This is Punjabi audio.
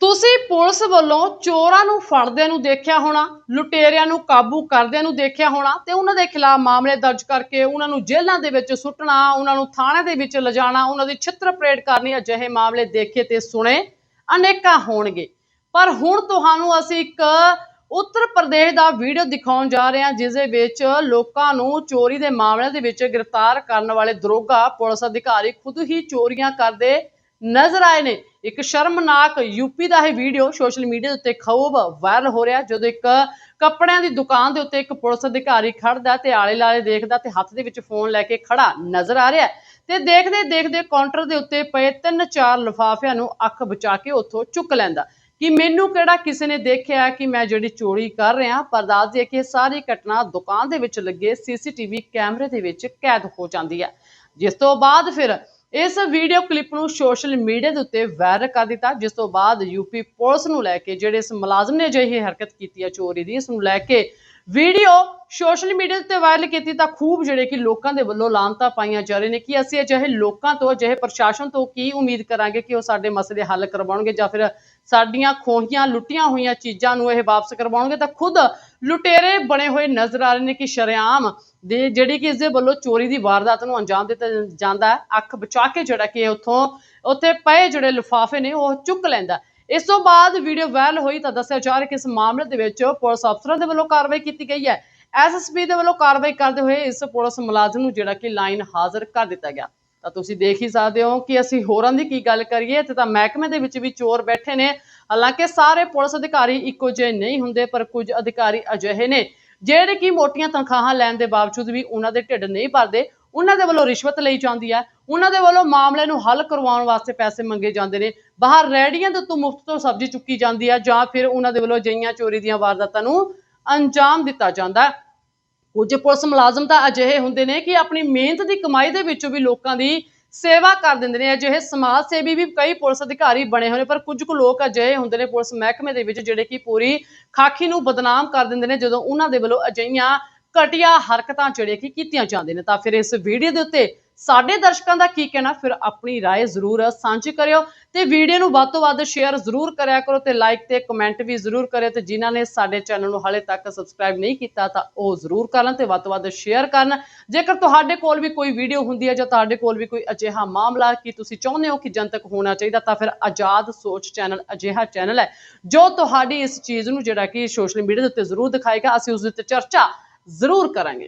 ਤੁਸੀਂ ਪੁਲਿਸ ਵੱਲੋਂ ਚੋਰਾਂ ਨੂੰ ਫੜਦਿਆਂ ਨੂੰ ਦੇਖਿਆ ਹੋਣਾ, ਲੁਟੇਰਿਆਂ ਨੂੰ ਕਾਬੂ ਕਰਦਿਆਂ ਨੂੰ ਦੇਖਿਆ ਹੋਣਾ ਤੇ ਉਹਨਾਂ ਦੇ ਖਿਲਾਫ ਮਾਮਲੇ ਦਰਜ ਕਰਕੇ ਉਹਨਾਂ ਨੂੰ ਜੇਲ੍ਹਾਂ ਦੇ ਵਿੱਚ ਸੁੱਟਣਾ, ਉਹਨਾਂ ਨੂੰ ਥਾਣੇ ਦੇ ਵਿੱਚ ਲਿਜਾਣਾ, ਉਹਨਾਂ ਦੀ ਛਿੱਤਰ ਪਰੇਡ ਕਰਨੀ ਅਜਿਹੇ ਮਾਮਲੇ ਦੇਖੇ ਤੇ ਸੁਣੇ ਅਨੇਕਾਂ ਹੋਣਗੇ। ਪਰ ਹੁਣ ਤੁਹਾਨੂੰ ਅਸੀਂ ਇੱਕ ਉੱਤਰ ਪ੍ਰਦੇਸ਼ ਦਾ ਵੀਡੀਓ ਦਿਖਾਉਣ ਜਾ ਰਹੇ ਹਾਂ ਜਿਸ ਦੇ ਵਿੱਚ ਲੋਕਾਂ ਨੂੰ ਚੋਰੀ ਦੇ ਮਾਮਲਿਆਂ ਦੇ ਵਿੱਚ ਗ੍ਰਿਫਤਾਰ ਕਰਨ ਵਾਲੇ ਦਰੋਗਾ ਪੁਲਿਸ ਅਧਿਕਾਰੀ ਖੁਦ ਹੀ ਚੋਰੀਆਂ ਕਰਦੇ ਨਜ਼ਰ ਆਏ ਨੇ। ਇੱਕ ਸ਼ਰਮਨਾਕ ਯੂਪੀ ਦਾ ਇਹ ਵੀਡੀਓ ਸੋਸ਼ਲ ਮੀਡੀਆ ਉੱਤੇ ਖੂਬ ਵਾਇਰਲ ਹੋ ਰਿਹਾ, ਜਦੋਂ ਇੱਕ ਕੱਪੜਿਆਂ ਦੀ ਦੁਕਾਨ ਦੇ ਉੱਤੇ ਇੱਕ ਪੁਲਿਸ ਅਧਿਕਾਰੀ ਖੜਦਾ ਤੇ ਆਲੇ ਲਾਲੇ ਦੇਖਦਾ ਤੇ ਹੱਥ ਦੇ ਵਿੱਚ ਫੋਨ ਲੈ ਕੇ ਖੜਾ ਨਜ਼ਰ ਆ ਰਿਹਾ। ਤੇ ਦੇਖਦੇ ਦੇਖਦੇ ਕਾਊਂਟਰ ਦੇ ਉੱਤੇ ਪਏ ਤਿੰਨ ਚਾਰ ਲਿਫਾਫਿਆਂ ਨੂੰ ਅੱਖ ਬਚਾ ਕੇ ਉੱਥੋਂ ਚੁੱਕ ਲੈਂਦਾ। ਕਿ ਮੈਨੂੰ ਕਿਹੜਾ ਕਿਸੇ ਨੇ ਦੇਖਿਆ ਕਿ ਮੈਂ ਜਿਹੜੀ ਚੋਰੀ ਕਰ ਰਿਹਾ, ਪਰ ਦੱਸ ਦਈਏ ਕਿ ਇਹ ਸਾਰੀ ਘਟਨਾ ਦੁਕਾਨ ਦੇ ਵਿੱਚ ਲੱਗੇ ਸੀਸੀਟੀਵੀ ਕੈਮਰੇ ਦੇ ਵਿੱਚ ਕੈਦ ਹੋ ਜਾਂਦੀ ਹੈ। ਜਿਸ ਤੋਂ ਬਾਅਦ ਫਿਰ ਇਸ ਵੀਡੀਓ ਕਲਿੱਪ ਨੂੰ ਸੋਸ਼ਲ ਮੀਡੀਆ ਦੇ ਉੱਤੇ ਵਾਇਰਲ ਕਰ ਦਿੱਤਾ, ਜਿਸ ਤੋਂ ਬਾਅਦ ਯੂਪੀ ਪੁਲਿਸ ਨੂੰ ਲੈ ਕੇ, ਜਿਹੜੇ ਇਸ ਮੁਲਾਜ਼ਮ ਨੇ ਅਜਿਹੀ ਹਰਕਤ ਕੀਤੀ ਹੈ ਚੋਰੀ ਦੀ, ਇਸ ਨੂੰ ਲੈ ਕੇ ਵੀਡੀਓ ਸੋਸ਼ਲ ਮੀਡੀਆ ਤੇ ਵਾਇਰਲ ਕੀਤੀ ਤਾਂ ਖੂਬ ਜਿਹੜੇ ਕਿ ਲੋਕਾਂ ਦੇ ਵੱਲੋਂ ਲਾਂਤਾ ਪਾਈਆਂ ਜਾ ਰਹੇ ਨੇ। ਕਿ ਅਸੀਂ ਅਜਿਹੇ ਲੋਕਾਂ ਤੋਂ, ਅਜਿਹੇ ਪ੍ਰਸ਼ਾਸਨ ਤੋਂ ਕੀ ਉਮੀਦ ਕਰਾਂਗੇ ਕਿ ਉਹ ਸਾਡੇ ਮਸਲੇ ਹੱਲ ਕਰਵਾਉਣਗੇ ਜਾਂ ਫਿਰ ਸਾਡੀਆਂ ਖੋਹੀਆਂ, ਲੁੱਟੀਆਂ ਹੋਈਆਂ ਚੀਜ਼ਾਂ ਨੂੰ ਇਹ ਵਾਪਸ ਕਰਵਾਉਣਗੇ? ਤਾਂ ਖੁਦ ਲੁਟੇਰੇ ਬਣੇ ਹੋਏ ਨਜ਼ਰ ਆ ਰਹੇ ਨੇ ਕਿ ਸ਼ਰੇਆਮ ਦੇ ਜਿਹੜੀ ਕਿ ਇਸ ਦੇ ਵੱਲੋਂ ਚੋਰੀ ਦੀ ਵਾਰਦਾਤ ਨੂੰ ਅੰਜਾਮ ਦਿੱਤਾ ਜਾਂਦਾ ਹੈ। ਅੱਖ ਬਚਾ ਕੇ ਜਿਹੜਾ ਕਿ ਉੱਥੋਂ, ਉੱਥੇ ਪਏ ਜਿਹੜੇ ਲਿਫਾਫੇ ਨੇ ਉਹ ਚੁੱਕ ਲੈਂਦਾ ਇਸ ਤੋਂ ਬਾਅਦ ਵੀਡੀਓ ਵਾਇਰਲ ਹੋਈ ਤਾਂ ਦੱਸਿਆ ਜਾ ਰਿਹਾ ਕਿ ਇਸ ਮਾਮਲੇ ਦੇ ਵਿੱਚ ਪੁਲਿਸ ਅਫਸਰਾਂ ਦੇ ਵੱਲੋਂ ਕਾਰਵਾਈ ਕੀਤੀ ਗਈ ਹੈ। ਐਸਐਸਪੀ ਦੇ ਵੱਲੋਂ ਕਾਰਵਾਈ ਕਰਦੇ ਹੋਏ ਇਸ ਪੁਲਿਸ ਮੁਲਾਜ਼ਮ ਨੂੰ ਜਿਹੜਾ ਕਿ ਲਾਈਨ ਹਾਜ਼ਰ ਕਰ ਦਿੱਤਾ ਗਿਆ। ਤਾਂ ਤੁਸੀਂ ਦੇਖ ਹੀ ਸਕਦੇ ਹੋ ਕਿ ਅਸੀਂ ਹੋਰਾਂ ਦੀ ਕੀ ਗੱਲ ਕਰੀਏ ਤੇ ਤਾਂ ਮਹਿਕਮੇ ਦੇ ਵਿੱਚ ਵੀ ਚੋਰ ਬੈਠੇ ਨੇ। ਹਾਲਾਂਕਿ ਸਾਰੇ ਪੁਲਿਸ ਅਧਿਕਾਰੀ ਇੱਕੋ ਜਿਹੇ ਨਹੀਂ ਹੁੰਦੇ, ਪਰ ਕੁਝ ਅਧਿਕਾਰੀ ਅਜਿਹੇ ਨੇ ਜਿਹੜੇ ਕਿ ਮੋਟੀਆਂ ਤਨਖਾਹਾਂ ਲੈਣ ਦੇ ਬਾਵਜੂਦ ਵੀ ਉਹਨਾਂ ਦੇ ਢਿੱਡ ਨਹੀਂ ਭਰਦੇ। ਉਹਨਾਂ ਦੇ ਵੱਲੋਂ ਰਿਸ਼ਵਤ ਲਈ ਜਾਂਦੀ ਹੈ ਉਹਨਾਂ ਦੇ ਵੱਲੋਂ ਮਾਮਲੇ ਨੂੰ ਹੱਲ ਕਰਵਾਉਣ ਵਾਸਤੇ ਪੈਸੇ ਮੰਗੇ ਜਾਂਦੇ ਨੇ, ਬਾਹਰ ਰੈਡੀਆਂ ਦੇ ਉੱਤੋਂ ਮੁਫਤ ਤੋਂ ਸਬਜ਼ੀ ਚੁੱਕੀ ਜਾਂਦੀ ਹੈ ਜਾਂ ਫਿਰ ਉਹਨਾਂ ਦੇ ਵੱਲੋਂ ਅਜਿਹੀਆਂ ਚੋਰੀ ਦੀਆਂ ਵਾਰਦਾਤਾਂ ਨੂੰ ਅੰਜਾਮ ਦਿੱਤਾ ਜਾਂਦਾ। ਹੈ ਕੁਝ ਪੁਲਿਸ ਮੁਲਾਜ਼ਮ ਤਾਂ ਅਜਿਹੇ ਹੁੰਦੇ ਨੇ ਕਿ ਆਪਣੀ ਮਿਹਨਤ ਦੀ ਕਮਾਈ ਦੇ ਵਿੱਚੋਂ ਵੀ ਲੋਕਾਂ ਦੀ ਸੇਵਾ ਕਰ ਦਿੰਦੇ ਨੇ। ਅਜਿਹੇ ਸਮਾਜ ਸੇਵੀ ਵੀ ਕਈ ਪੁਲਿਸ ਅਧਿਕਾਰੀ ਬਣੇ ਹੋਏ ਨੇ, ਪਰ ਕੁਝ ਕੁ ਲੋਕ ਅਜਿਹੇ ਹੁੰਦੇ ਨੇ ਪੁਲਿਸ ਮਹਿਕਮੇ ਦੇ ਵਿੱਚ ਜਿਹੜੇ ਕਿ ਪੂਰੀ ਖਾਕੀ ਨੂੰ ਬਦਨਾਮ ਕਰ ਦਿੰਦੇ ਨੇ, ਜਦੋਂ ਉਹਨਾਂ ਦੇ ਵੱਲੋਂ ਅਜਿਹੀਆਂ ਘਟੀਆ ਹਰਕਤਾਂ ਜਿਹੜੇ ਕਿ ਕੀਤੀਆਂ ਜਾਂਦੇ ਨੇ ਤਾਂ ਫਿਰ ਇਸ ਵੀਡੀਓ ਦੇ ਉੱਤੇ ਸਾਡੇ ਦਰਸ਼ਕਾਂ ਦਾ ਕੀ ਕਹਿਣਾ ਫਿਰ ਆਪਣੀ رائے ਜ਼ਰੂਰ ਸਾਂਝੀ ਕਰਿਓ ਤੇ ਵੀਡੀਓ ਨੂੰ ਵੱਧ ਤੋਂ ਵੱਧ ਸ਼ੇਅਰ ਜ਼ਰੂਰ ਕਰਿਆ ਕਰੋ ਤੇ ਲਾਈਕ ਤੇ ਕਮੈਂਟ ਵੀ ਜ਼ਰੂਰ ਕਰਿਓ ਤੇ ਜਿਨ੍ਹਾਂ ਨੇ ਸਾਡੇ ਚੈਨਲ ਨੂੰ ਹਾਲੇ ਤੱਕ ਸਬਸਕ੍ਰਾਈਬ ਨਹੀਂ ਕੀਤਾ ਤਾਂ ਉਹ ਜ਼ਰੂਰ ਕਰਨ ਤੇ ਵੱਧ ਤੋਂ ਵੱਧ ਸ਼ੇਅਰ ਕਰਨ ਜੇਕਰ ਤੁਹਾਡੇ ਕੋਲ ਵੀ ਕੋਈ ਵੀਡੀਓ ਹੁੰਦੀ ਹੈ ਜਾਂ ਤੁਹਾਡੇ ਕੋਲ ਵੀ ਕੋਈ ਅਜਿਹਾ ਮਾਮਲਾ ਕਿ ਤੁਸੀਂ ਚਾਹੁੰਦੇ ਹੋ ਕਿ ਜਨਤਕ ਹੋਣਾ ਚਾਹੀਦਾ ਤਾਂ ਫਿਰ ਆਜ਼ਾਦ ਸੋਚ ਚੈਨਲ ਅਜਿਹਾ ਚੈਨਲ ਹੈ ਜੋ ਤੁਹਾਡੀ ਇਸ ਚੀਜ਼ ਨੂੰ ਜਿਹੜਾ ਕਿ ਸੋਸ਼ਲ ਮੀਡੀਆ ਦੇ ਉੱਤੇ ਜ਼ਰੂਰ ਦਿਖਾਏਗਾ ਅਸੀਂ ਉਸ ਦੇ ਉੱਤੇ ਚਰਚਾ ਜ਼ਰੂਰ ਕਰਾਂਗੇ।